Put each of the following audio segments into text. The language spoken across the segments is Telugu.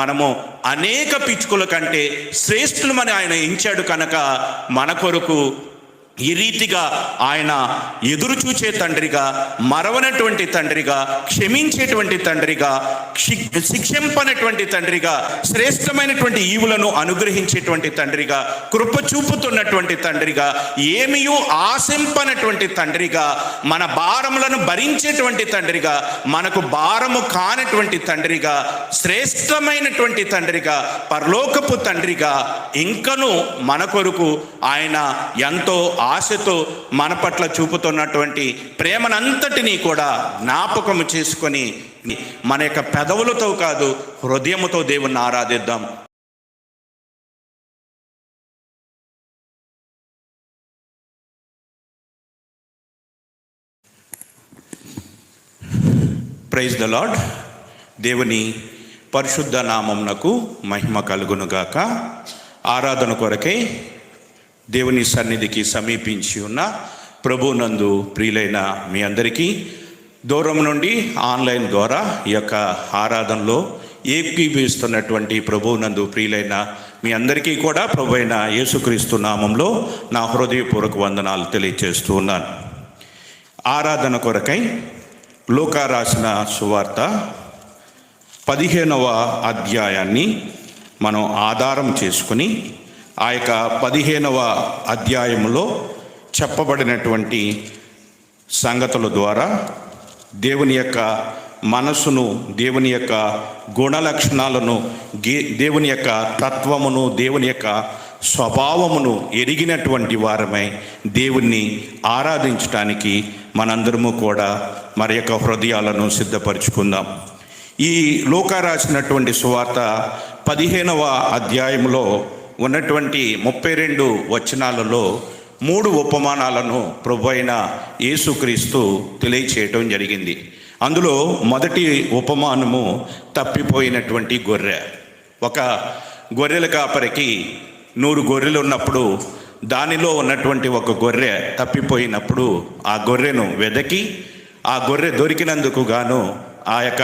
మనము అనేక పిచ్చుకల కంటే శ్రేష్ఠులమని ఆయన ఎంచాడు కనుక మన కొరకు ఈ రీతిగా ఆయన ఎదురు చూచే తండ్రిగా మరవనటువంటి తండ్రిగా క్షమించేటువంటి తండ్రిగా శిక్షింపనటువంటి తండ్రిగా శ్రేష్టమైనటువంటి ఈవులను అనుగ్రహించేటువంటి తండ్రిగా కృప చూపుతున్నటువంటి తండ్రిగా ఏమియూ ఆశింపనటువంటి తండ్రిగా మన భారములను భరించేటువంటి తండ్రిగా మనకు భారము కానటువంటి తండ్రిగా శ్రేష్టమైనటువంటి తండ్రిగా పరలోకపు తండ్రిగా ఇంకను మన కొరకు ఆయన ఎంతో ఆశతో మన పట్ల చూపుతున్నటువంటి ప్రేమనంతటినీ కూడా జ్ఞాపకము చేసుకొని మన యొక్క పెదవులతో కాదు హృదయముతో దేవుణ్ణి ఆరాధిద్దాం. ప్రైజ్ ద లాడ్ దేవుని పరిశుద్ధ నామంనకు మహిమ కలుగునుగాక. ఆరాధన కొరకై దేవుని సన్నిధికి సమీపించి ఉన్న ప్రభునందు ప్రియులైన మీ అందరికీ దూరం నుండి ఆన్లైన్ ద్వారా ఈ యొక్క ఆరాధనలో ఏకీభవిస్తున్నటువంటి ప్రభునందు ప్రియులైన మీ అందరికీ కూడా ప్రభు అయిన యేసుక్రీస్తు నామంలో నా హృదయపూర్వక వందనాలు తెలియజేస్తూ ఉన్నాను. ఆరాధన కొరకై లోకా రాసిన సువార్త పదిహేనవ అధ్యాయాన్ని మనం ఆధారం చేసుకుని ఆ యొక్క పదిహేనవ అధ్యాయంలో చెప్పబడినటువంటి సంగతుల ద్వారా దేవుని యొక్క మనసును దేవుని యొక్క గుణ లక్షణాలను గే- దేవుని యొక్క తత్వమును దేవుని యొక్క స్వభావమును ఎరిగినటువంటి వారమై దేవుణ్ణి ఆరాధించటానికి మనందరము కూడా మరి యొక్క హృదయాలను సిద్ధపరచుకుందాం. ఈ లోక రాసినటువంటి సువార్త పదిహేనవ అధ్యాయంలో ఉన్నటువంటి ముప్పై రెండు వచనాలలో మూడు ఉపమానాలను ప్రభు అయిన యేసుక్రీస్తు తెలియచేయటం జరిగింది. అందులో మొదటి ఉపమానము తప్పిపోయినటువంటి గొర్రె. ఒక గొర్రెల కాపరికి నూరు గొర్రెలు ఉన్నప్పుడు దానిలో ఉన్నటువంటి ఒక గొర్రె తప్పిపోయినప్పుడు ఆ గొర్రెను వెదకి ఆ గొర్రె దొరికినందుకు గాను ఆ యొక్క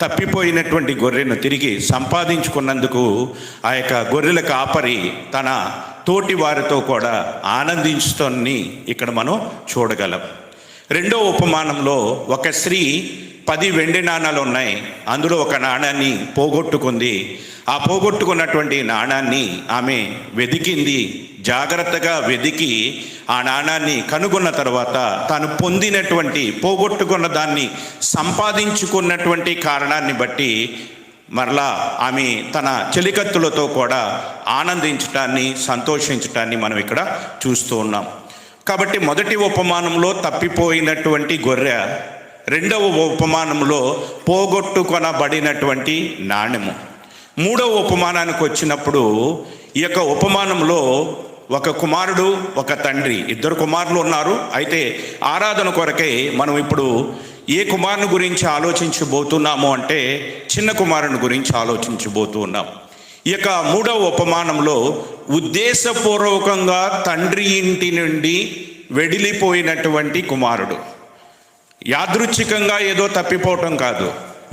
తప్పిపోయినటువంటి గొర్రెను తిరిగి సంపాదించుకున్నందుకు ఆ యొక్క గొర్రెల కాపరి తన తోటి వారితో కూడా ఆనందించుతోని ఇక్కడ మనం చూడగలం. రెండో ఉపమానంలో ఒక స్త్రీ పది వెండి నాణాలు ఉన్నాయి. అందులో ఒక నాణాన్ని పోగొట్టుకుంది. ఆ పోగొట్టుకున్నటువంటి నాణాన్ని ఆమె వెతికింది. జాగ్రత్తగా వెదికి ఆ నాణాన్ని కనుగొన్న తర్వాత తాను పొందినటువంటి పోగొట్టుకున్న దాన్ని సంపాదించుకున్నటువంటి కారణాన్ని బట్టి మరలా ఆమె తన చెలికత్తులతో కూడా ఆనందించటాన్ని సంతోషించటాన్ని మనం ఇక్కడ చూస్తూ ఉన్నాం. కాబట్టి మొదటి ఉపమానంలో తప్పిపోయినటువంటి గొర్రె రెండవ ఉపమానంలో పోగొట్టుకొనబడినటువంటి నాణ్యము మూడవ ఉపమానానికి వచ్చినప్పుడు ఈ యొక్క ఉపమానంలో ఒక కుమారుడు ఒక తండ్రి. ఇద్దరు కుమారులు ఉన్నారు. అయితే ఆరాధన కొరకై మనం ఇప్పుడు ఏ కుమారుని గురించి ఆలోచించబోతున్నాము అంటే చిన్న కుమారుని గురించి ఆలోచించబోతూ ఉన్నాం ఈ యొక్క మూడవ ఉపమానంలో ఉద్దేశపూర్వకంగా తండ్రి ఇంటి నుండి వెడిలిపోయినటువంటి కుమారుడు. యాదృచ్ఛికంగా ఏదో తప్పిపోవటం కాదు.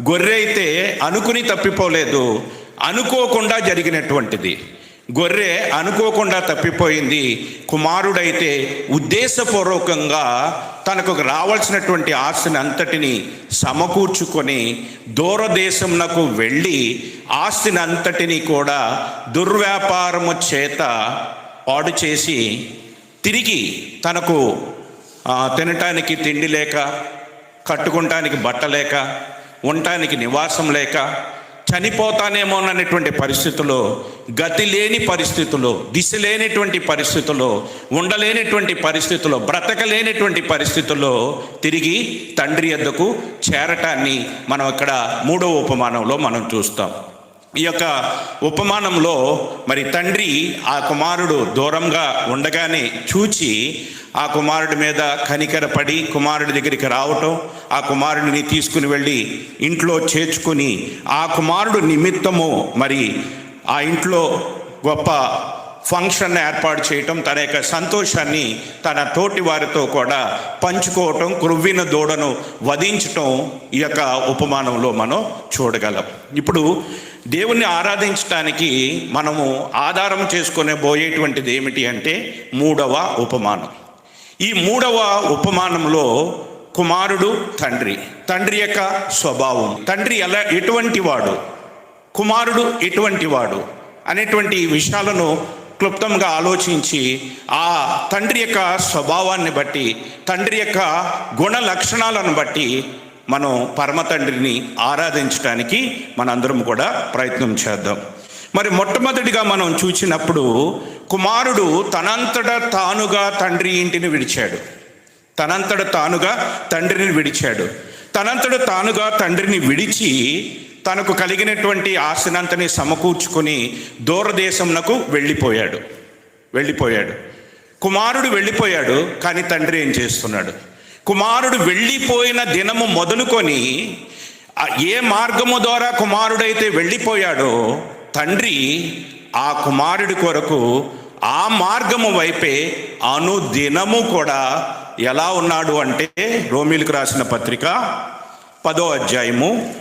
గొర్రె అయితే అనుకుని తప్పిపోలేదు. అనుకోకుండా జరిగినటువంటిది. గొర్రె అనుకోకుండా తప్పిపోయింది. కుమారుడైతే ఉద్దేశపూర్వకంగా తనకు రావాల్సినటువంటి ఆస్తిని అంతటిని సమకూర్చుకొని దూరదేశంనకు వెళ్ళి ఆస్తిని అంతటిని కూడా దుర్వ్యాపారము చేత పాడు చేసి తిరిగి తనకు తినటానికి తిండి లేక కట్టుకుంటానికి బట్ట లేక ఉండటానికి నివాసం లేక చనిపోతానేమోననేటువంటి పరిస్థితుల్లో గతి లేని పరిస్థితుల్లో దిశ లేనటువంటి పరిస్థితుల్లో ఉండలేనటువంటి పరిస్థితుల్లో బ్రతకలేనటువంటి పరిస్థితుల్లో తిరిగి తండ్రి ఎద్దకు చేరటాన్ని మనం ఇక్కడ మూడవ ఉపమానంలో మనం చూస్తాం. ఈ యొక్క ఉపమానంలో మరి తండ్రి ఆ కుమారుడు దూరంగా ఉండగానే చూచి ఆ కుమారుడి మీద కనికరపడి కుమారుడి దగ్గరికి రావటం ఆ కుమారుడిని తీసుకుని వెళ్ళి ఇంట్లో చేర్చుకుని ఆ కుమారుడు నిమిత్తము మరి ఆ ఇంట్లో గొప్ప ఫంక్షన్ ఏర్పాటు చేయటం తన యొక్క సంతోషాన్ని తన తోటి వారితో కూడా పంచుకోవటం క్రొవ్విన దూడను వధించటం ఈ యొక్క ఉపమానంలో మనం చూడగలం. ఇప్పుడు దేవుణ్ణి ఆరాధించడానికి మనము ఆధారం చేసుకునే పోయేటువంటిది ఏమిటి అంటే మూడవ ఉపమానం. ఈ మూడవ ఉపమానంలో కుమారుడు తండ్రి. తండ్రి యొక్క స్వభావం. తండ్రి ఎలా ఎటువంటి వాడు? కుమారుడు ఎటువంటి వాడు? అనేటువంటి విషయాలను క్లుప్తంగా ఆలోచించి ఆ తండ్రి యొక్క స్వభావాన్ని బట్టి తండ్రి యొక్క గుణ లక్షణాలను బట్టి మనం పరమ తండ్రిని ఆరాధించడానికి మనందరం కూడా ప్రయత్నం చేద్దాం. మరి మొట్టమొదటిగా మనం చూసినప్పుడు కుమారుడు తనంతట తానుగా తండ్రి ఇంటిని విడిచాడు. తనంతట తానుగా తండ్రిని విడిచాడు. తనంతట తానుగా తండ్రిని విడిచి తనకు కలిగినటువంటి ఆశనంతని సమకూర్చుకొని దూరదేశంనకు వెళ్ళిపోయాడు. వెళ్ళిపోయాడు. కుమారుడు వెళ్ళిపోయాడు కానీ తండ్రి ఏం చేస్తున్నాడు? కుమారుడు వెళ్ళిపోయిన దినము మొదలుకొని ఏ మార్గము ద్వారా కుమారుడైతే వెళ్ళిపోయాడో తండ్రి ఆ కుమారుడి కొరకు ఆ మార్గము వైపే అనుదినము కూడా ఎలా ఉన్నాడు అంటే రోమిలకు రాసిన పత్రిక పదో అధ్యాయము.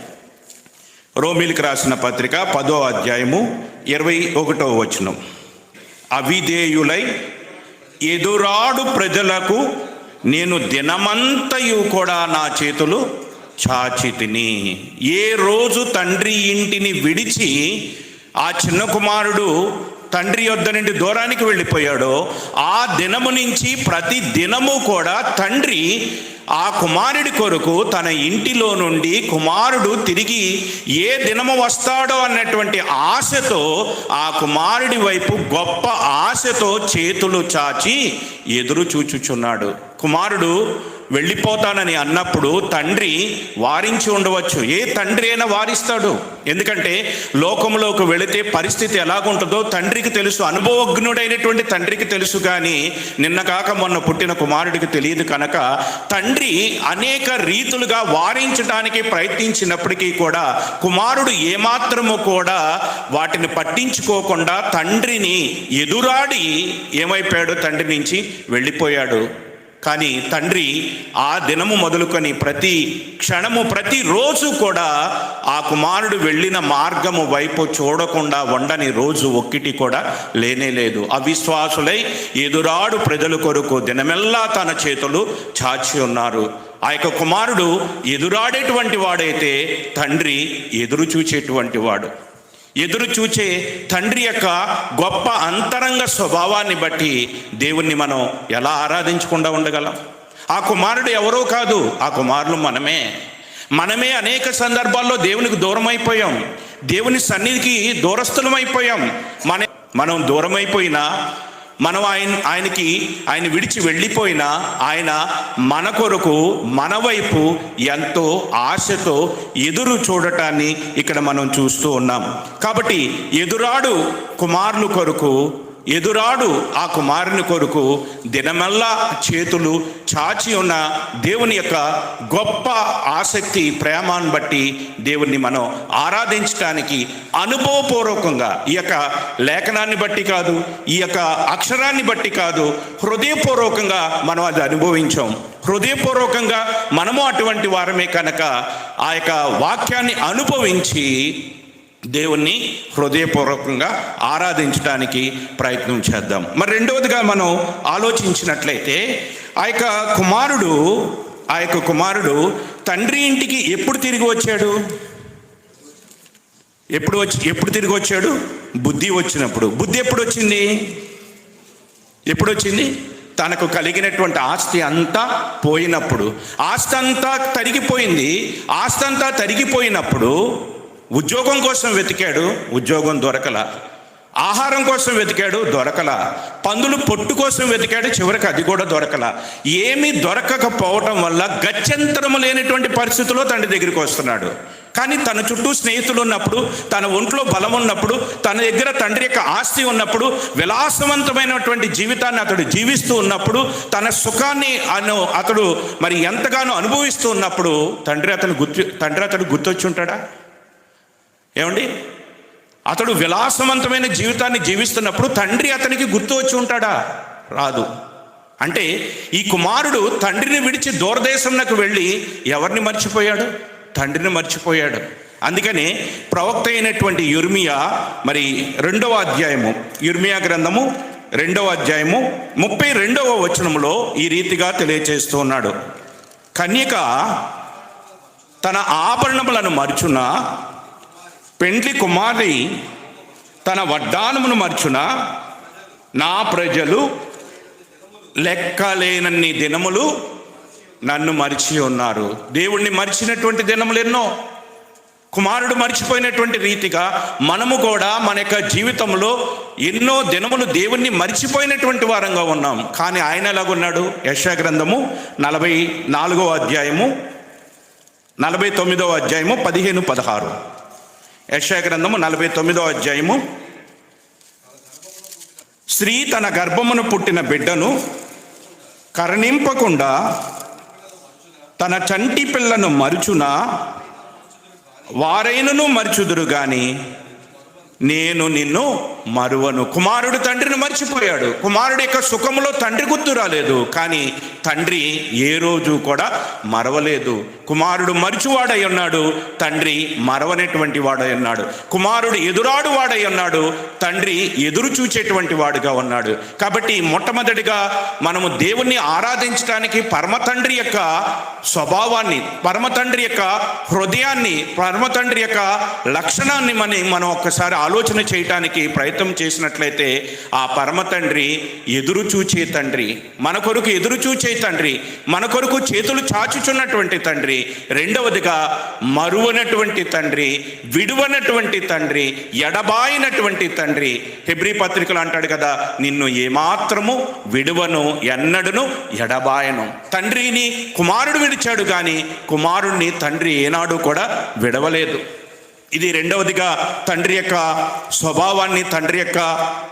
రోమిలకు రాసిన పత్రిక పదో అధ్యాయము ఇరవై ఒకటో వచనం. అవిధేయులై ఎదురాడు ప్రజలకు నేను దినమంతయు కూడా నా చేతులు చాచితిని. ఏ రోజు తండ్రి ఇంటిని విడిచి ఆ చిన్న కుమారుడు తండ్రి యొద్ద నుండి దూరానికి వెళ్ళిపోయాడో ఆ దినము నుంచి ప్రతి దినము కూడా తండ్రి ఆ కుమారుడి కొరకు తన ఇంటిలో నుండి కుమారుడు తిరిగి ఏ దినము వస్తాడో అన్నటువంటి ఆశతో ఆ కుమారుడి వైపు గొప్ప ఆశతో చేతులు చాచి ఎదురు చూచుచున్నాడు. కుమారుడు వెళ్ళిపోతానని అన్నప్పుడు తండ్రి వారించి ఉండవచ్చు. ఏ తండ్రి అయినా వారిస్తాడు. ఎందుకంటే లోకంలోకి వెళితే పరిస్థితి ఎలాగుంటుందో తండ్రికి తెలుసు. అనుభవజ్ఞుడైనటువంటి తండ్రికి తెలుసు కానీ నిన్న కాక మొన్న పుట్టిన కుమారుడికి తెలియదు కనుక తండ్రి అనేక రీతులుగా వారించడానికి ప్రయత్నించినప్పటికీ కూడా కుమారుడు ఏమాత్రము కూడా వాటిని పట్టించుకోకుండా తండ్రిని ఎదురాడి ఏమైపోయాడు? తండ్రి నుంచి వెళ్ళిపోయాడు. కానీ తండ్రి ఆ దినము మొదలుకొని ప్రతి క్షణము ప్రతిరోజు కూడా ఆ కుమారుడు వెళ్ళిన మార్గము వైపు చూడకుండా వండని రోజు ఒక్కటి కూడా లేనే లేదు. అవిశ్వాసులై ఎదురాడు ప్రజల కొరకు దినమెల్లా తన చేతులు చాచి ఉన్నారు. ఆ యొక్క కుమారుడు ఎదురాడేటువంటి వాడైతే తండ్రి ఎదురు చూచేటువంటి వాడు. ఎదురు చూచే తండ్రి యొక్క గొప్ప అంతరంగ స్వభావాన్ని బట్టి దేవుణ్ణి మనం ఎలా ఆరాధించకుండా ఉండగలం? ఆ కుమారుడు ఎవరో కాదు ఆ కుమారులు మనమే. మనమే అనేక సందర్భాల్లో దేవునికి దూరం అయిపోయాం దేవుని సన్నిధికి దూరస్థులం అయిపోయాం మన మనం దూరం మనం ఆయన ఆయనకి ఆయన విడిచి వెళ్ళిపోయినా ఆయన మన కొరకు మన వైపు ఎంతో ఆశతో ఎదురు చూడటాన్ని ఇక్కడ మనం చూస్తూ ఉన్నాం. కాబట్టి ఎదురాడు కుమారులు కొరకు ఎదురాడు ఆ కుమారుని కొరకు దినమల్లా చేతులు చాచి ఉన్న దేవుని యొక్క గొప్ప ఆసక్తి ప్రేమాన్ని బట్టి దేవుణ్ణి మనం ఆరాధించడానికి అనుభవపూర్వకంగా ఈ యొక్క లేఖనాన్ని బట్టి కాదు ఈ యొక్క అక్షరాన్ని బట్టి కాదు హృదయపూర్వకంగా మనం అది అనుభవించాం. హృదయపూర్వకంగా మనము అటువంటి వారమే కనుక ఆ యొక్క వాక్యాన్ని అనుభవించి దేవుణ్ణి హృదయపూర్వకంగా ఆరాధించడానికి ప్రయత్నం చేద్దాం. మరి రెండవదిగా మనం ఆలోచించినట్లయితే ఆ యొక్క కుమారుడు ఆ యొక్క కుమారుడు తండ్రి ఇంటికి ఎప్పుడు తిరిగి వచ్చాడు? ఎప్పుడు వచ్చి ఎప్పుడు తిరిగి వచ్చాడు? బుద్ధి వచ్చినప్పుడు. బుద్ధి ఎప్పుడు వచ్చింది? ఎప్పుడు వచ్చింది? తనకు కలిగినటువంటి ఆస్తి అంతా పోయినప్పుడు. ఆస్తి అంతా తరిగిపోయింది. ఆస్తి అంతా తరిగిపోయినప్పుడు ఉద్యోగం కోసం వెతికాడు ఉద్యోగం దొరకల. ఆహారం కోసం వెతికాడు దొరకల. పందులు పొట్టు కోసం వెతికాడు చివరికి అది కూడా దొరకల. ఏమీ దొరకకపోవటం వల్ల గత్యంతరము లేనటువంటి పరిస్థితిలో తండ్రి దగ్గరికి వస్తున్నాడు. కానీ తన చుట్టూ స్నేహితులు ఉన్నప్పుడు తన ఒంట్లో బలం ఉన్నప్పుడు తన దగ్గర తండ్రి యొక్క ఆస్తి ఉన్నప్పుడు విలాసవంతమైనటువంటి జీవితాన్ని అతడు జీవిస్తూ ఉన్నప్పుడు తన సుఖాన్ని అను అతడు మరి ఎంతగానో అనుభవిస్తూ ఉన్నప్పుడు తండ్రి అతను గుర్తు తండ్రి అతడు గుర్తొచ్చి ఉంటాడా? ఏమండి? అతడు విలాసవంతమైన జీవితాన్ని జీవిస్తున్నప్పుడు తండ్రి అతనికి గుర్తు వచ్చి ఉంటాడా? రాదు. అంటే ఈ కుమారుడు తండ్రిని విడిచి దూరదేశంలోకి వెళ్ళి ఎవరిని మర్చిపోయాడు? తండ్రిని మర్చిపోయాడు. అందుకని ప్రవక్త అయినటువంటి యుర్మియా మరి రెండవ అధ్యాయము యుర్మియా గ్రంథము రెండవ అధ్యాయము ముప్పై రెండవ వచనములో ఈ రీతిగా తెలియచేస్తూ ఉన్నాడు. కన్యక తన ఆభరణములను మరుచున? పెండ్లి కుమారి తన వడ్డానమును మర్చున నా ప్రజలు లెక్కలేనన్ని దినములు నన్ను మరిచి ఉన్నారు. దేవుణ్ణి మరిచినటువంటి దినములు ఎన్నో. కుమారుడు మరిచిపోయినటువంటి రీతిగా మనము కూడా మన యొక్క జీవితంలో ఎన్నో దినములు దేవుణ్ణి మర్చిపోయినటువంటి వారంగా ఉన్నాం. కానీ ఆయన ఎలాగున్నాడు? యశా గ్రంథము నలభై నాలుగో అధ్యాయము నలభై తొమ్మిదవ అధ్యాయము పదిహేను పదహారు. యశాగ్రంథము నలభై తొమ్మిదో అధ్యాయము. స్త్రీ తన గర్భమును పుట్టిన బిడ్డను కరణింపకుండా తన చంటి పిల్లను మరుచున? వారైనను మరుచుదురు గాని నేను నిన్ను మరువను. కుమారుడు తండ్రిని మర్చిపోయాడు. కుమారుడు యొక్క సుఖములో తండ్రి గుర్తు రాలేదు. కానీ తండ్రి ఏ రోజు కూడా మరవలేదు. కుమారుడు మరుచువాడై ఉన్నాడు తండ్రి మరవనటువంటి వాడై ఉన్నాడు. కుమారుడు ఎదురాడు వాడై ఉన్నాడు తండ్రి ఎదురు చూచేటువంటి వాడుగా ఉన్నాడు. కాబట్టి మొట్టమొదటిగా మనము దేవుణ్ణి ఆరాధించడానికి పరమ తండ్రి యొక్క స్వభావాన్ని పరమ తండ్రి యొక్క హృదయాన్ని పరమ తండ్రి యొక్క లక్షణాన్ని మన మనం ఒక్కసారి ఆలోచన చేయటానికి ప్రయత్నం చేసినట్లయితే ఆ పరమ తండ్రి ఎదురు చూచే తండ్రి మన కొరకు ఎదురు చూచే తండ్రి మన కొరకు చేతులు చాచుచున్నటువంటి తండ్రి రెండవదిగా మరువనటువంటి తండ్రి విడువనటువంటి తండ్రి ఎడబాయినటువంటి తండ్రి. హెబ్రి పత్రికలు అంటాడు కదా నిన్ను ఏమాత్రము విడువను ఎన్నడును ఎడబాయను. తండ్రిని కుమారుడు విడిచాడు కానీ కుమారుణ్ణి తండ్రి ఏనాడు కూడా విడవలేదు. ఇది రెండవదిగా తండ్రి యొక్క స్వభావాన్ని తండ్రి యొక్క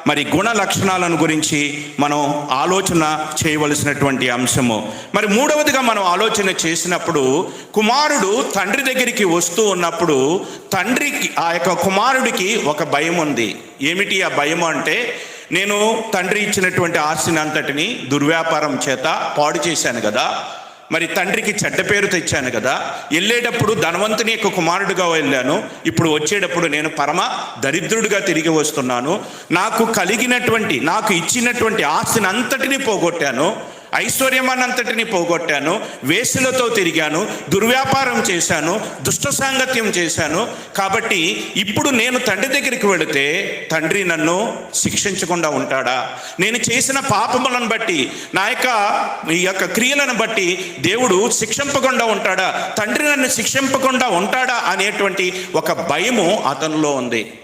మరి గుణ లక్షణాలను గురించి మనం ఆలోచన చేయవలసినటువంటి అంశము. మరి మూడవదిగా మనం ఆలోచన చేసినప్పుడు కుమారుడు తండ్రి దగ్గరికి వస్తూ ఉన్నప్పుడు తండ్రికి ఆ యొక్క కుమారుడికి ఒక భయం ఉంది. ఏమిటి ఆ భయం అంటే నేను తండ్రి ఇచ్చినటువంటి ఆస్తిని అంతటిని దుర్వ్యాపారం చేత పాడు చేశాను కదా. మరి తండ్రికి చెడ్డ పేరు తెచ్చాను కదా వెళ్ళేటప్పుడు ధనవంతుని యొక్క కుమారుడుగా వెళ్ళాను. ఇప్పుడు వచ్చేటప్పుడు నేను పరమ దరిద్రుడిగా తిరిగి వస్తున్నాను. నాకు కలిగినటువంటి నాకు ఇచ్చినటువంటి ఆస్తిని అంతటినీ పోగొట్టాను. ఐశ్వర్యమానంతటిని పోగొట్టాను వేసులతో తిరిగాను దుర్వ్యాపారం చేశాను దుష్ట సాంగత్యం చేశాను. కాబట్టి ఇప్పుడు నేను తండ్రి దగ్గరికి వెళితే తండ్రి నన్ను శిక్షించకుండా ఉంటాడా? నేను చేసిన పాపములను బట్టి నా యొక్క ఈ యొక్క క్రియలను బట్టి దేవుడు శిక్షింపకుండా ఉంటాడా? తండ్రి నన్ను శిక్షింపకుండా ఉంటాడా? అనేటువంటి ఒక భయము అతనిలో ఉంది.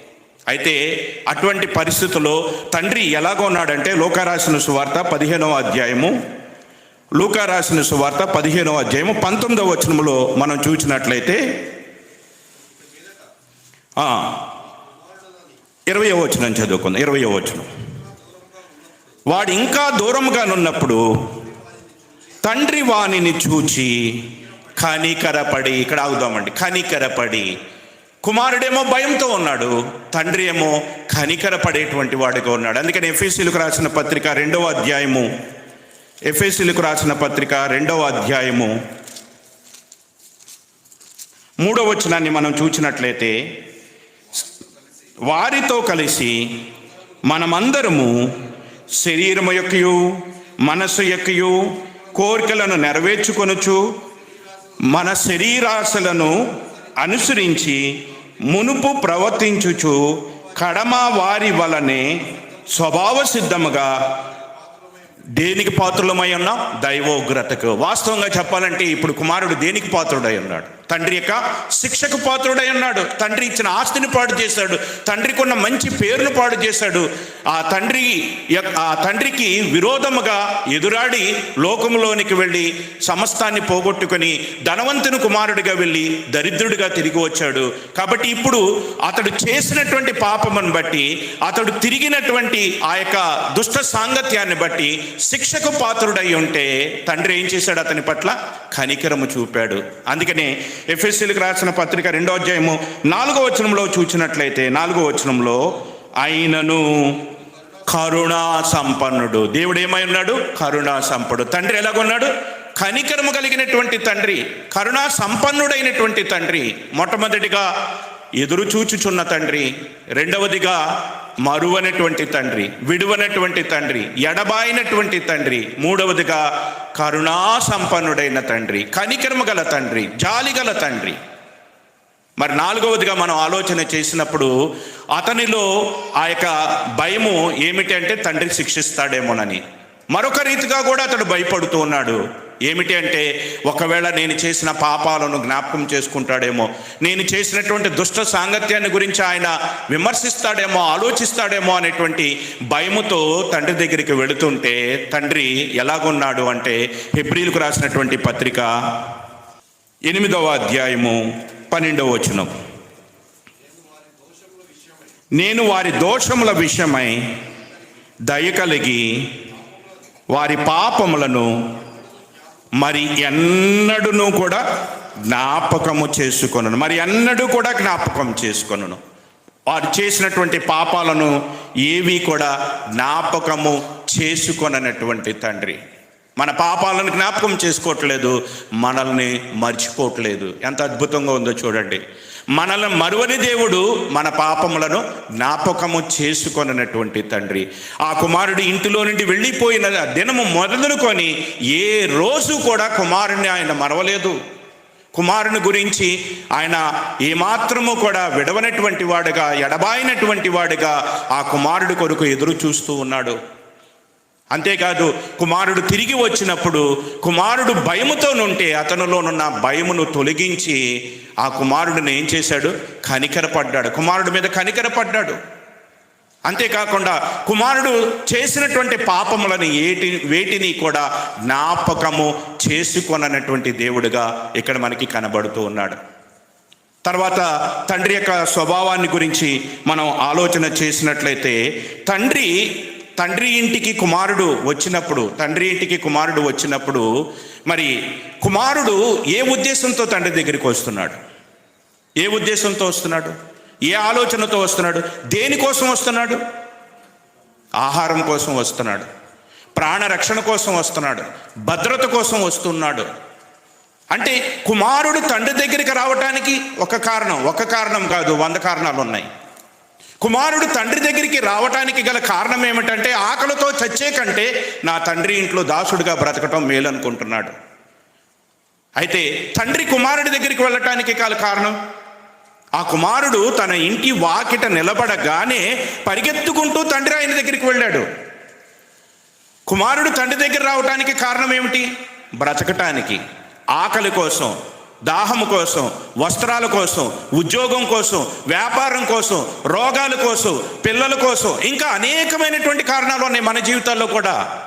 అయితే అటువంటి పరిస్థితుల్లో తండ్రి ఎలాగో ఉన్నాడంటే లోకారాసిన సువార్త పదిహేనవ అధ్యాయము. లూకారాసిన సువార్త పదిహేనవ అధ్యాయము పంతొమ్మిదవ వచనములో మనం చూసినట్లయితే ఇరవయో వచనం చదువుకుందాం ఇరవయో వచనం. వాడు ఇంకా దూరంగానున్నప్పుడు తండ్రి వాణిని చూచి కనికరపడి ఇక్కడ ఆగుదామండి కనికరపడి కుమారుడేమో భయంతో ఉన్నాడు తండ్రి ఏమో కనికరపడేటువంటి వాడిగా ఉన్నాడు. అందుకని ఎఫ్ఎస్సీలకు రాసిన పత్రిక రెండవ అధ్యాయము. ఎఫ్ఎస్సీలకు రాసిన పత్రిక రెండవ అధ్యాయము. మూడవ వచనాన్ని మనం చూసినట్లయితే వారితో కలిసి మనమందరము శరీరము యొక్కయు మనస్సు యొక్కయు కోరికలను నెరవేర్చుకొనుచు మన శరీరాశలను అనుసరించి మునుపు ప్రవర్తించుచు కడమ వారి వలనే స్వభావ సిద్ధముగా దేనికి పాత్రులమై ఉన్నాం దైవోగ్రతకు. వాస్తవంగా చెప్పాలంటే ఇప్పుడు కుమారుడు దేనికి పాత్రుడై ఉన్నాడు? తండ్రి యొక్క శిక్షకు పాత్రుడై ఉన్నాడు. తండ్రి ఇచ్చిన ఆస్తిని పాడు చేశాడు. తండ్రికి ఉన్న మంచి పేరును పాడు చేశాడు. ఆ తండ్రి యొక్క- ఆ తండ్రికి విరోధముగా ఎదురాడి లోకంలోనికి వెళ్ళి సమస్తాన్ని పోగొట్టుకొని ధనవంతుని కుమారుడిగా వెళ్ళి దరిద్రుడిగా తిరిగి వచ్చాడు. కాబట్టి ఇప్పుడు అతడు చేసినటువంటి పాపమును బట్టి అతడు తిరిగినటువంటి ఆ యొక్క దుష్ట సాంగత్యాన్ని బట్టి శిక్షకు పాత్రుడై ఉంటే తండ్రి ఏం చేశాడు అతని పట్ల? కనికరము చూపాడు. అందుకనే ఎఫ్ఎస్సీలకు రాసిన పత్రిక రెండో అధ్యాయము నాలుగో వచనంలో చూచినట్లయితే నాలుగో వచనంలో అయినను కరుణా సంపన్నుడు. దేవుడు ఏమై ఉన్నాడు? కరుణా సంపడు తండ్రి ఎలాగున్నాడు కనికరము కలిగినటువంటి తండ్రి కరుణా సంపన్నుడైనటువంటి తండ్రి. మొట్టమొదటిగా ఎదురు చూచుచున్న తండ్రి రెండవదిగా మరువనటువంటి తండ్రి విడువనటువంటి తండ్రి ఎడబాయినటువంటి తండ్రి మూడవదిగా కరుణా సంపన్నుడైన తండ్రి కనికర్మ గల తండ్రి జాలి గల తండ్రి. మరి నాలుగవదిగా మనం ఆలోచన చేసినప్పుడు అతనిలో ఆ యొక్క భయము ఏమిటంటే తండ్రి శిక్షిస్తాడేమోనని. మరొక రీతిగా కూడా అతడు భయపడుతూ ఉన్నాడు. ఏమిటి అంటే ఒకవేళ నేను చేసిన పాపాలను జ్ఞాపకం చేసుకుంటాడేమో నేను చేసినటువంటి దుష్ట సాంగత్యాన్ని గురించి ఆయన విమర్శిస్తాడేమో ఆలోచిస్తాడేమో అనేటువంటి భయముతో తండ్రి దగ్గరికి వెళుతుంటే తండ్రి ఎలాగున్నాడు అంటే హెబ్రిల్కు రాసినటువంటి పత్రిక ఎనిమిదవ అధ్యాయము పన్నెండవ వచనం. నేను వారి దోషముల విషయమై దయ కలిగి వారి పాపములను మరి ఎన్నడూను కూడా జ్ఞాపకము చేసుకొనను. మరి ఎన్నడూ కూడా జ్ఞాపకం చేసుకొనను. వారు చేసినటువంటి పాపాలను ఏవి కూడా జ్ఞాపకము చేసుకొననటువంటి తండ్రి. మన పాపాలను జ్ఞాపకం చేసుకోవట్లేదు మనల్ని మర్చిపోవట్లేదు. ఎంత అద్భుతంగా ఉందో చూడండి. మనల్ని మరువని దేవుడు మన పాపములను జ్ఞాపకము చేసుకొనటువంటి తండ్రి. ఆ కుమారుడు ఇంటిలో నుండి వెళ్ళిపోయిన దినము మొదలుకొని ఏ రోజు కూడా కుమారుని ఆయన మరవలేదు. కుమారుని గురించి ఆయన ఏమాత్రము కూడా విడవనటువంటి వాడుగా ఎడబాయినటువంటి వాడుగా ఆ కుమారుడి కొరకు ఎదురు చూస్తూ ఉన్నాడు. అంతేకాదు కుమారుడు తిరిగి వచ్చినప్పుడు కుమారుడు భయముతో నుంటే అతనిలోనున్న భయమును తొలగించి ఆ కుమారుడిని ఏం చేశాడు? కనికరపడ్డాడు. కుమారుడి మీద కనికరపడ్డాడు. అంతేకాకుండా కుమారుడు చేసినటువంటి పాపములను ఏటి వేటిని కూడా జ్ఞాపకము చేసుకొననటువంటి దేవుడుగా ఇక్కడ మనకి కనబడుతూ ఉన్నాడు. తర్వాత తండ్రి యొక్క స్వభావాన్ని గురించి మనం ఆలోచన చేసినట్లయితే తండ్రి తండ్రి ఇంటికి కుమారుడు వచ్చినప్పుడు తండ్రి ఇంటికి కుమారుడు వచ్చినప్పుడు మరి కుమారుడు ఏ ఉద్దేశంతో తండ్రి దగ్గరికి వస్తున్నాడు? ఏ ఉద్దేశంతో వస్తున్నాడు? ఏ ఆలోచనతో వస్తున్నాడు? దేనికోసం వస్తున్నాడు? ఆహారం కోసం వస్తున్నాడు. ప్రాణరక్షణ కోసం వస్తున్నాడు. భద్రత కోసం వస్తున్నాడు. అంటే కుమారుడు తండ్రి దగ్గరికి రావటానికి ఒక కారణం ఒక కారణం కాదు వంద కారణాలు ఉన్నాయి కుమారుడు తండ్రి దగ్గరికి రావటానికి గల కారణం ఏమిటంటే ఆకలితో చచ్చే కంటే నా తండ్రి ఇంట్లో దాసుడిగా బ్రతకటం మేలు అనుకుంటున్నాడు అయితే తండ్రి కుమారుడి దగ్గరికి వెళ్ళటానికి గల కారణం? ఆ కుమారుడు తన ఇంటి వాకిట నిలబడగానే పరిగెత్తుకుంటూ తండ్రి ఆయన దగ్గరికి వెళ్ళాడు. కుమారుడు తండ్రి దగ్గర రావటానికి కారణం ఏమిటి? బ్రతకటానికి ఆకలి కోసం. దాహము కోసం వస్త్రాల కోసం ఉద్యోగం కోసం వ్యాపారం కోసం రోగాల కోసం పిల్లల కోసం ఇంకా అనేకమైనటువంటి కారణాలు ఉన్నాయి మన జీవితాల్లో కూడా.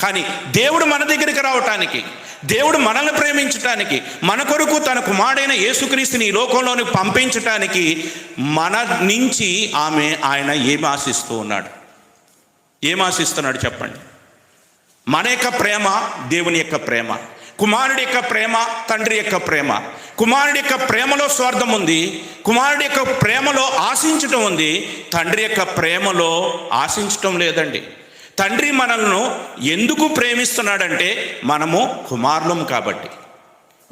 కానీ దేవుడు మన దగ్గరికి రావటానికి దేవుడు మనల్ని ప్రేమించటానికి మన కొరకు తన కుమారుడైన యేసుక్రీస్తుని ఈ లోకంలోని పంపించటానికి మన నుంచి ఆమె ఆయన ఏం ఆశిస్తూ ఉన్నాడు? ఏం ఆశిస్తున్నాడు చెప్పండి? మన యొక్క ప్రేమ దేవుని యొక్క ప్రేమ. కుమారుడి యొక్క ప్రేమ తండ్రి యొక్క ప్రేమ. కుమారుడి యొక్క ప్రేమలో స్వార్థం ఉంది. కుమారుడి యొక్క ప్రేమలో ఆశించటం ఉంది. తండ్రి యొక్క ప్రేమలో ఆశించటం లేదండి. తండ్రి మనల్ని ఎందుకు ప్రేమిస్తున్నాడంటే మనము కుమారులం కాబట్టి.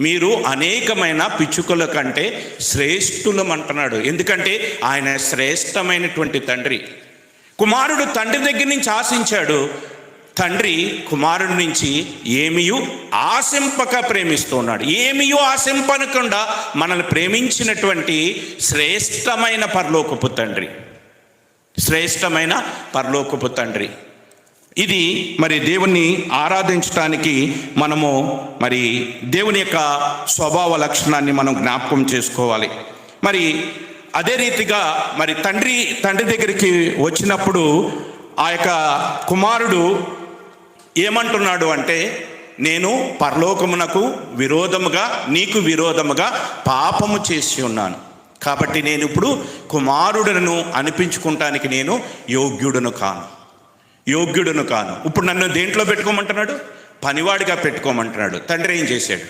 మీరు అనేకమైన పిచ్చుకల కంటే శ్రేష్ఠులం అంటున్నాడు ఎందుకంటే ఆయన శ్రేష్టమైనటువంటి తండ్రి. కుమారుడు తండ్రి దగ్గర నుంచి ఆశించాడు. తండ్రి కుమారుడి నుంచి ఏమియు ఆశింపక ప్రేమిస్తున్నాడు. ఏమియు ఆశింపనకుండా మనల్ని ప్రేమించినటువంటి శ్రేష్టమైన పరలోకపు తండ్రి. శ్రేష్టమైన పరలోకపు తండ్రి. ఇది మరి దేవుణ్ణి ఆరాధించడానికి మనము మరి దేవుని యొక్క స్వభావ లక్షణాన్ని మనం జ్ఞాపకం చేసుకోవాలి. మరి అదే రీతిగా మరి తండ్రి తండ్రి దగ్గరికి వచ్చినప్పుడు ఆ యొక్క కుమారుడు ఏమంటున్నాడు అంటే నేను పరలోకమునకు విరోధముగా నీకు విరోధముగా పాపము చేసి ఉన్నాను. కాబట్టి నేను ఇప్పుడు కుమారుడను అనిపించుకుంటానికి నేను యోగ్యుడను కాను. యోగ్యుడను కాను. ఇప్పుడు నన్ను దేంట్లో పెట్టుకోమంటున్నాడు? పనివాడిగా పెట్టుకోమంటున్నాడు. తండ్రి ఏం చేశాడు?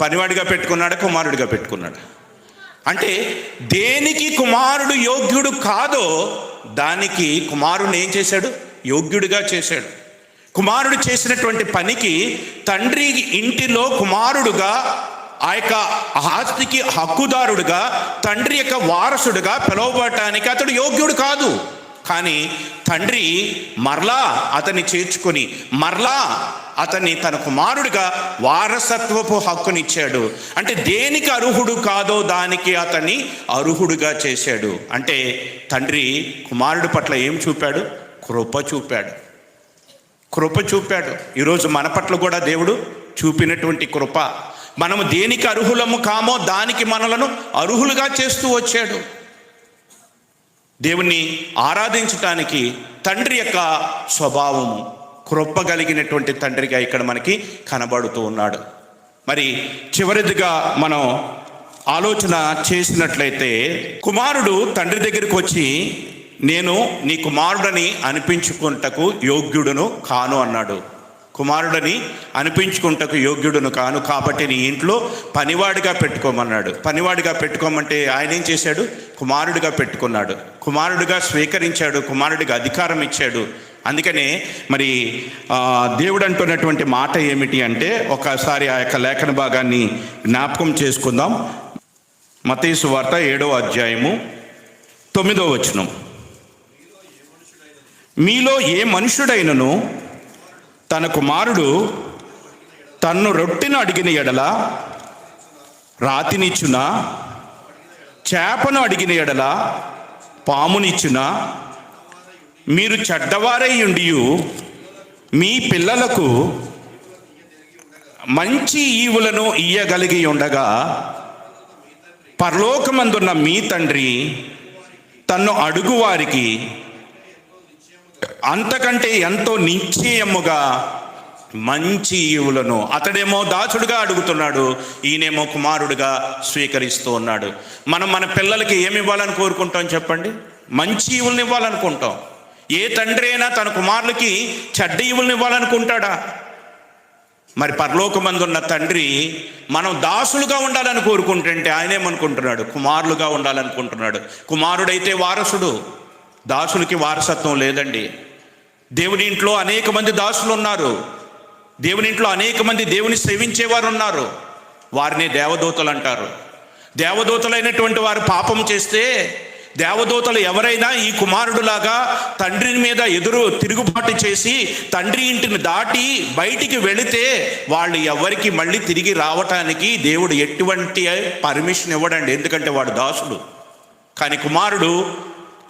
పనివాడిగా పెట్టుకున్నాడు? కుమారుడిగా పెట్టుకున్నాడు? అంటే దేనికి కుమారుడు యోగ్యుడు కాదో దానికి కుమారుని ఏం చేశాడు? యోగ్యుడిగా చేశాడు. కుమారుడు చేసినటువంటి పనికి తండ్రి ఇంటిలో కుమారుడుగా ఆ యొక్క ఆస్తికి హక్కుదారుడుగా తండ్రి యొక్క వారసుడుగా పిలువబడటానికి అతడు యోగ్యుడు కాదు. కానీ తండ్రి మరలా అతన్ని చేర్చుకొని మరలా అతన్ని తన కుమారుడిగా వారసత్వపు హక్కునిచ్చాడు. అంటే దేనికి అర్హుడు కాదో దానికి అతన్ని అర్హుడుగా చేశాడు. అంటే తండ్రి కుమారుడి పట్ల ఏం చూపాడు? కృప చూపాడు. కృప చూపాడు. ఈరోజు మన పట్ల కూడా దేవుడు చూపినటువంటి కృప. మనము దేనికి అర్హులము కామో దానికి మనలను అర్హులుగా చేస్తూ వచ్చాడు. దేవుణ్ణి ఆరాధించటానికి తండ్రి యొక్క స్వభావము కృప కలిగినటువంటి తండ్రిగా ఇక్కడ మనకి కనబడుతూ ఉన్నాడు. మరి చివరిదిగా మనం ఆలోచన చేసినట్లయితే కుమారుడు తండ్రి దగ్గరికి వచ్చి నేను నీ కుమారుడని అనిపించుకుంటకు యోగ్యుడును కాను అన్నాడు. కుమారుడని అనిపించుకుంటకు యోగ్యుడును కాను కాబట్టి నీ ఇంట్లో పనివాడిగా పెట్టుకోమన్నాడు. పనివాడిగా పెట్టుకోమంటే ఆయన ఏం చేశాడు? కుమారుడిగా పెట్టుకున్నాడు. కుమారుడిగా స్వీకరించాడు. కుమారుడిగా అధికారం ఇచ్చాడు. అందుకనే మరి దేవుడు అంటున్నటువంటి మాట ఏమిటి అంటే ఒకసారి ఆ యొక్క లేఖన భాగాన్ని జ్ఞాపకం చేసుకుందాం. మతీసు వార్త ఏడో అధ్యాయము తొమ్మిదో వచనం. మీలో ఏ మనుషుడైనను తన కుమారుడు తన్ను రొట్టెను అడిగిన ఎడల రాతినిచ్చున చేపను అడిగిన ఎడల పామునిచ్చున? మీరు చెడ్డవారై ఉండి మీ పిల్లలకు మంచి ఈవులను ఇయ్యగలిగి ఉండగా పరలోకమందున్న మీ తండ్రి తన్ను అడుగువారికి అంతకంటే ఎంతో నిశ్చయముగా మంచి ఈవులను అతడేమో దాసుడుగా అడుగుతున్నాడు ఈయనేమో కుమారుడుగా స్వీకరిస్తూ ఉన్నాడు. మనం మన పిల్లలకి ఏమి ఇవ్వాలని కోరుకుంటాం చెప్పండి? మంచి ఈవులను ఇవ్వాలనుకుంటాం. ఏ తండ్రి అయినా తన కుమారులకి చెడ్డ ఈవులను ఇవ్వాలనుకుంటాడా? మరి పరలోకమందున్న తండ్రి మనం దాసులుగా ఉండాలని కోరుకుంటుంటే ఆయనేమనుకుంటున్నాడు? కుమారులుగా ఉండాలనుకుంటున్నాడు. కుమారుడైతే వారసుడు. దాసులకి వారసత్వం లేదండి. దేవుని ఇంట్లో అనేక మంది దాసులు ఉన్నారు. దేవుని ఇంట్లో అనేక మంది దేవుని సేవించేవారు ఉన్నారు. వారిని దేవదూతలు అంటారు. దేవదూతలైనటువంటి వారు పాపం చేస్తే దేవదూతలు ఎవరైనా ఈ కుమారుడులాగా తండ్రి మీద ఎదురు తిరుగుబాటు చేసి తండ్రి ఇంటిని దాటి బయటికి వెళితే వాళ్ళు ఎవరికి మళ్ళీ తిరిగి రావటానికి దేవుడు ఎటువంటి పర్మిషన్ ఇవ్వడండి. ఎందుకంటే వాడు దాసుడు. కానీ కుమారుడు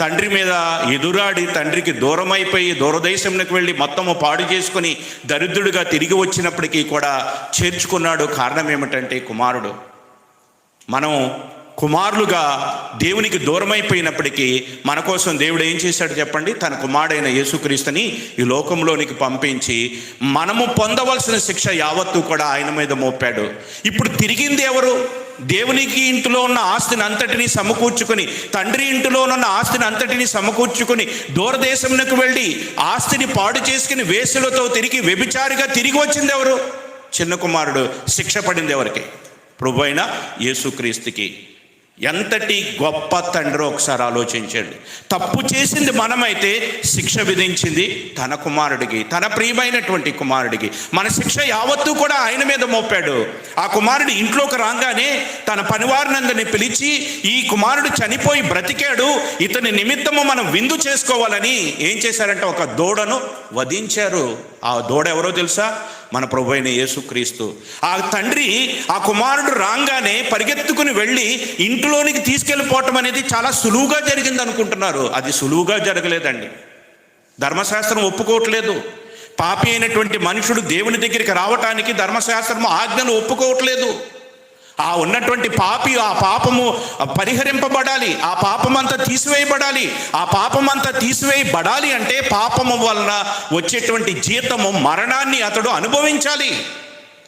తండ్రి మీద ఎదురాడి తండ్రికి దూరమైపోయి దూరదేశంలోకి వెళ్ళి మొత్తము పాడు చేసుకుని దరిద్రుడిగా తిరిగి వచ్చినప్పటికీ కూడా చేర్చుకున్నాడు కారణం ఏమిటంటే కుమారుడు. మనం కుమారులుగా దేవునికి దూరమైపోయినప్పటికీ మన కోసం దేవుడు ఏం చేశాడు చెప్పండి? తన కుమారుడైన యేసుక్రీస్తుని ఈ లోకంలోనికి పంపించి మనము పొందవలసిన శిక్ష యావత్తు కూడా ఆయన మీద మోపాడు. ఇప్పుడు తిరిగింది ఎవరు? దేవునికి ఇంటిలో ఉన్న ఆస్తిని అంతటిని సమకూర్చుకొని తండ్రి ఇంటిలో ఉన్న ఆస్తిని అంతటిని సమకూర్చుకొని దూరదేశంలోకి వెళ్ళి ఆస్తిని పాడు చేసుకుని వేసులతో తిరిగి వ్యభిచారిగా తిరిగి వచ్చింది ఎవరు? చిన్న కుమారుడు. శిక్ష పడింది ఎవరికి? ప్రభు అయిన యేసుక్రీస్తుకి. ఎంతటి గొప్ప తండ్రి ఒకసారి ఆలోచించండి. తప్పు చేసింది మనమైతే శిక్ష విధించింది తన కుమారుడికి తన ప్రియమైనటువంటి కుమారుడికి. మన శిక్ష యావత్తూ కూడా ఆయన మీద మోపాడు. ఆ కుమారుడు ఇంట్లోకి రాగానే తన పనివారినందరిని పిలిచి ఈ కుమారుడు చనిపోయి బ్రతికాడు ఇతని నిమిత్తము మనం విందు చేసుకోవాలని ఏం చేశారంటే ఒక దూడను వధించారు. ఆ దూడ ఎవరో తెలుసా? మన ప్రభు అయిన యేసుక్రీస్తు. ఆ తండ్రి ఆ కుమారుడు రాగానే పరిగెత్తుకుని వెళ్ళి ఇంట్లోనికి తీసుకెళ్ళిపోవటం అనేది చాలా సులువుగా జరిగింది అనుకుంటున్నారు. అది సులువుగా జరగలేదండి. ధర్మశాస్త్రం ఒప్పుకోవట్లేదు. పాపి అయినటువంటి మనుషుడు దేవుని దగ్గరికి రావటానికి ధర్మశాస్త్రం ఆజ్ఞను ఒప్పుకోవట్లేదు. ఆ ఉన్నటువంటి పాపి ఆ పాపము పరిహరింపబడాలి. ఆ పాపం అంతా తీసివేయబడాలి. ఆ పాపం అంతా తీసివేయబడాలి అంటే పాపము వలన వచ్చేటువంటి జీతము మరణాన్ని అతడు అనుభవించాలి.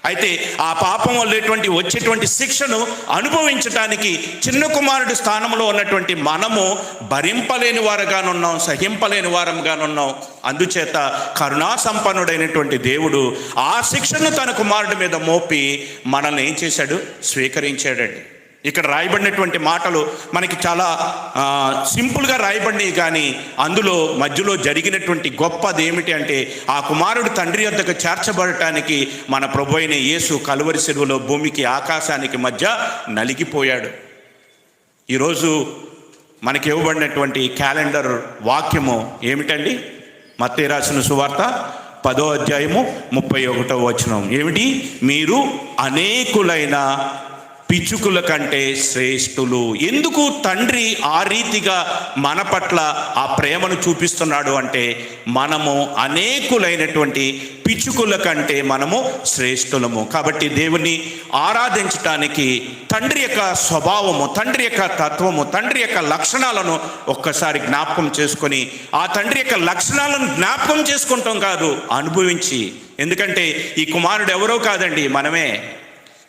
అయితే ఆ పాపం వల్లేటువంటి వచ్చేటువంటి శిక్షను అనుభవించటానికి చిన్న కుమారుడి స్థానంలో ఉన్నటువంటి మనము భరింపలేని వారుగానున్నాం సహింపలేని వారంగానున్నాం. అందుచేత కరుణా సంపన్నుడైనటువంటి దేవుడు ఆ శిక్షను తన కుమారుడి మీద మోపి మనల్ని ఏం చేశాడు? స్వీకరించాడండి. ఇక్కడ రాయబడినటువంటి మాటలు మనకి చాలా సింపుల్గా రాయబడినాయి కానీ అందులో మధ్యలో జరిగినటువంటి గొప్పది ఏమిటి అంటే ఆ కుమారుడు తండ్రి వద్దకు చేర్చబడటానికి మన ప్రభు అయిన యేసు కలువరి చెరువులో భూమికి ఆకాశానికి మధ్య నలిగిపోయాడు. ఈరోజు మనకి ఇవ్వబడినటువంటి క్యాలెండర్ వాక్యము ఏమిటండి? మత్తే రాసిన సువార్త పదో అధ్యాయము ముప్పై ఒకటో వచనం. ఏమిటి? మీరు అనేకులైన పిచ్చుకుల కంటే శ్రేష్ఠులు. ఎందుకు తండ్రి ఆ రీతిగా మన పట్ల ఆ ప్రేమను చూపిస్తున్నాడు అంటే మనము అనేకులైనటువంటి పిచ్చుకుల కంటే మనము శ్రేష్ఠులము. కాబట్టి దేవుని ఆరాధించటానికి తండ్రి యొక్క స్వభావము తండ్రి యొక్క తత్వము తండ్రి యొక్క లక్షణాలను ఒక్కసారి జ్ఞాపకం చేసుకొని ఆ తండ్రి యొక్క లక్షణాలను జ్ఞాపకం చేసుకుంటాం కాదు అనుభవించి. ఎందుకంటే ఈ కుమారుడు ఎవరో కాదండి మనమే.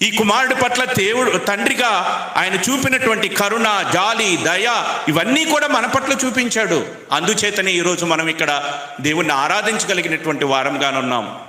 ఈ కుమారుడి పట్ల దేవుడు తండ్రిగా ఆయన చూపినటువంటి కరుణ జాలి దయ ఇవన్నీ కూడా మన పట్ల చూపించాడు. అందుచేతనే ఈరోజు మనం ఇక్కడ దేవుణ్ణి ఆరాధించగలిగినటువంటి వారంగానున్నాం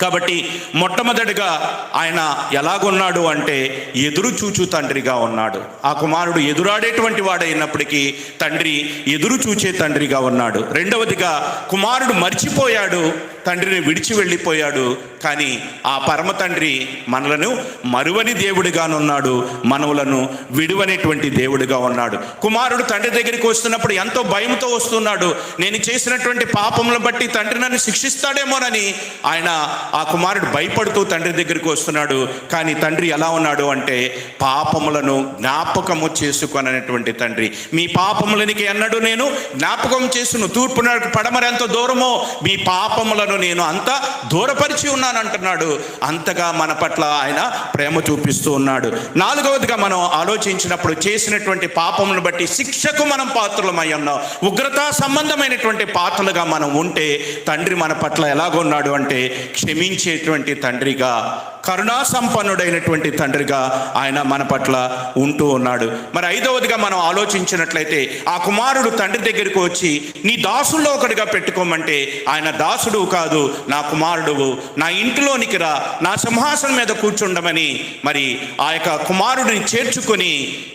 కాబట్టి మొట్టమొదటిగా ఆయన ఎలాగున్నాడు అంటే ఎదురు చూచు తండ్రిగా ఉన్నాడు. ఆ కుమారుడు ఎదురాడేటువంటి వాడైనప్పటికీ తండ్రి ఎదురు చూచే తండ్రిగా ఉన్నాడు. రెండవదిగా కుమారుడు మర్చిపోయాడు. తండ్రిని విడిచి వెళ్ళిపోయాడు. కానీ ఆ పరమ తండ్రి మనలను మరువని దేవుడిగానున్నాడు. మనవులను విడువనేటువంటి దేవుడిగా ఉన్నాడు. కుమారుడు తండ్రి దగ్గరికి వస్తున్నప్పుడు ఎంతో భయంతో వస్తున్నాడు. నేను చేసినటువంటి పాపములను బట్టి తండ్రి నన్ను శిక్షిస్తాడేమోనని ఆయన ఆ కుమారుడు భయపడుతూ తండ్రి దగ్గరికి వస్తున్నాడు. కానీ తండ్రి ఎలా ఉన్నాడు అంటే పాపములను జ్ఞాపకము చేసుకొనటువంటి తండ్రి. మీ పాపములనికి ఎన్నడూ నేను జ్ఞాపకం చేసును. తూర్పు పడమరెంత దూరమో మీ పాపములను నేను అంత దూరపరిచి ఉన్నాను అంటున్నాడు అంతగా మన పట్ల ఆయన ప్రేమ చూపిస్తూ ఉన్నాడు. నాలుగవదిగా మనం ఆలోచించినప్పుడు చేసినటువంటి పాపమును బట్టి శిక్షకు మనం పాత్రలమై ఉన్నాం. ఉగ్రతా సంబంధమైనటువంటి పాత్రలుగా మనం ఉంటే తండ్రి మన పట్ల ఎలాగున్నాడు అంటే క్షమించేటువంటి తండ్రిగా కరుణా సంపన్నుడైనటువంటి తండ్రిగా ఆయన మన పట్ల ఉంటూ ఉన్నాడు. మరి ఐదవదిగా మనం ఆలోచించినట్లయితే ఆ కుమారుడు తండ్రి దగ్గరికి వచ్చి నీ దాసుల్లో ఒకటిగా పెట్టుకోమంటే ఆయన దాసుడు కాదు నా కుమారుడు నా ఇంటిలోనికి రా నా సింహాసనం మీద కూర్చుండమని. మరి ఆ యొక్క కుమారుడిని చేర్చుకొని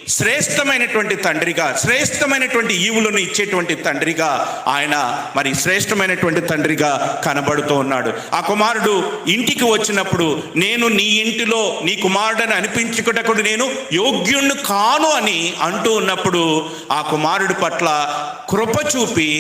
శ్రేష్టమైనటువంటి తండ్రిగా శ్రేష్టమైనటువంటి ఈవులను ఇచ్చేటువంటి తండ్రిగా ఆయన మరి శ్రేష్టమైనటువంటి తండ్రిగా కనబడుతూ ఉన్నాడు. ఆ కుమారుడు ఇంటికి వచ్చినప్పుడు నేను నీ ఇంటిలో నీ కుమారుడని అనిపించుకుటకుడు నేను యోగ్యుణ్ణి కాను అని అంటూ ఉన్నప్పుడు ఆ కుమారుడి పట్ల కృప చూపి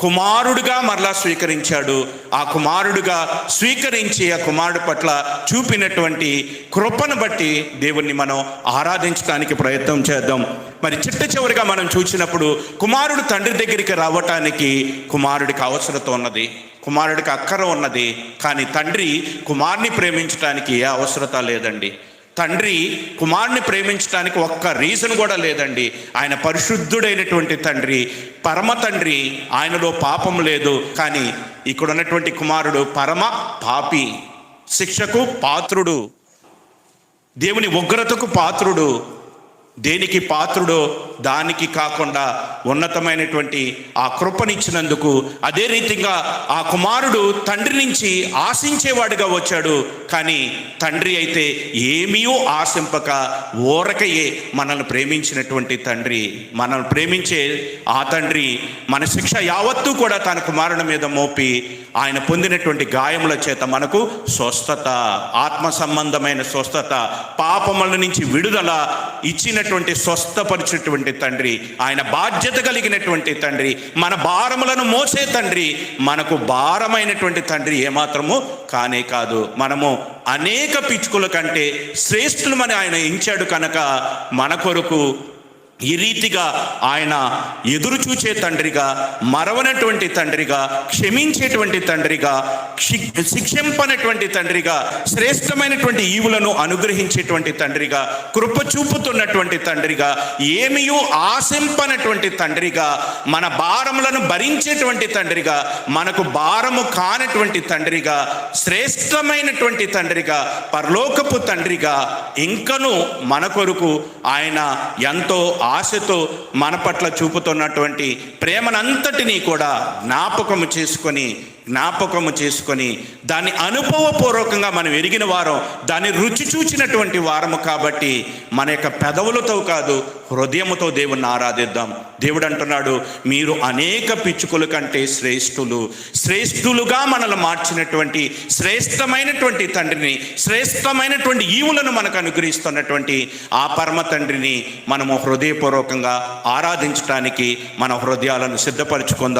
కుమారుడుగా మరలా స్వీకరించాడు. ఆ కుమారుడుగా స్వీకరించి ఆ కుమారుడు పట్ల చూపినటువంటి కృపను బట్టి దేవుణ్ణి మనం ఆరాధించడానికి ప్రయత్నం చేద్దాం. మరి చిట్ట చివరిగా మనం చూసినప్పుడు కుమారుడు తండ్రి దగ్గరికి రావటానికి కుమారుడికి అవసరత ఉన్నది కుమారుడికి అక్కర ఉన్నది కానీ తండ్రి కుమారుని ప్రేమించడానికి ఏ అవసరత లేదండి. తండ్రి కుమారుని ప్రేమించడానికి ఒక్క రీజన్ కూడా లేదండి. ఆయన పరిశుద్ధుడైనటువంటి తండ్రి పరమ తండ్రి ఆయనలో పాపం లేదు. కానీ ఇక్కడ ఉన్నటువంటి కుమారుడు పరమ పాపి శిక్షకు పాత్రుడు దేవుని ఉగ్రతకు పాత్రుడు దేనికి పాత్రుడో దానికి కాకుండా ఉన్నతమైనటువంటి ఆ కృపనిచ్చినందుకు అదే రీతిగా ఆ కుమారుడు తండ్రి నుంచి ఆశించేవాడిగా వచ్చాడు. కానీ తండ్రి అయితే ఏమీ ఆశింపక ఓరకయే మనల్ని ప్రేమించినటువంటి తండ్రి మనల్ని ప్రేమించే ఆ తండ్రి మన శిక్ష యావత్తూ కూడా తన కుమారుని మీద మోపి ఆయన పొందినటువంటి గాయముల చేత మనకు స్వస్థత ఆత్మ సంబంధమైన స్వస్థత పాపముల నుంచి విడుదల ఇచ్చినటువంటి స్వస్థపరిచినటువంటి తండ్రి ఆయన బాధ్యత కలిగినటువంటి తండ్రి మన భారములను మోసే తండ్రి మనకు భారమైనటువంటి తండ్రి ఏమాత్రము కానే కాదు. మనము అనేక పిచ్చుకుల కంటే శ్రేష్ఠులమని ఆయన ఎంచాడు కనుక మన కొరకు ఈ రీతిగా ఆయన ఎదురు చూచే తండ్రిగా మరవనటువంటి తండ్రిగా క్షమించేటువంటి తండ్రిగా శిక్షింపనటువంటి తండ్రిగా శ్రేష్టమైనటువంటి ఈవులను అనుగ్రహించేటువంటి తండ్రిగా కృప చూపుతున్నటువంటి తండ్రిగా ఏమియూ ఆశింపనటువంటి తండ్రిగా మన భారములను భరించేటువంటి తండ్రిగా మనకు భారము కానటువంటి తండ్రిగా శ్రేష్టమైనటువంటి తండ్రిగా పరలోకపు తండ్రిగా ఇంకను మన కొరకు ఆయన ఎంతో ఆశతో మన పట్ల చూపుతున్నటువంటి ప్రేమనంతటినీ కూడా జ్ఞాపకము చేసుకొని జ్ఞాపకము చేసుకొని దాన్ని అనుభవపూర్వకంగా మనం ఎరిగిన వారం దాన్ని రుచి చూచినటువంటి వారము కాబట్టి మన యొక్క పెదవులతో కాదు హృదయముతో దేవుణ్ణి ఆరాధిద్దాం. దేవుడు అంటున్నాడు మీరు అనేక పిచ్చుకల కంటే శ్రేష్ఠులు. శ్రేష్ఠులుగా మనల్ని మార్చినటువంటి శ్రేష్టమైనటువంటి తండ్రిని శ్రేష్టమైనటువంటి ఈవులను మనకు అనుగ్రహిస్తున్నటువంటి ఆ పరమ తండ్రిని మనము హృదయపూర్వకంగా ఆరాధించడానికి మన హృదయాలను సిద్ధపరచుకుందాం.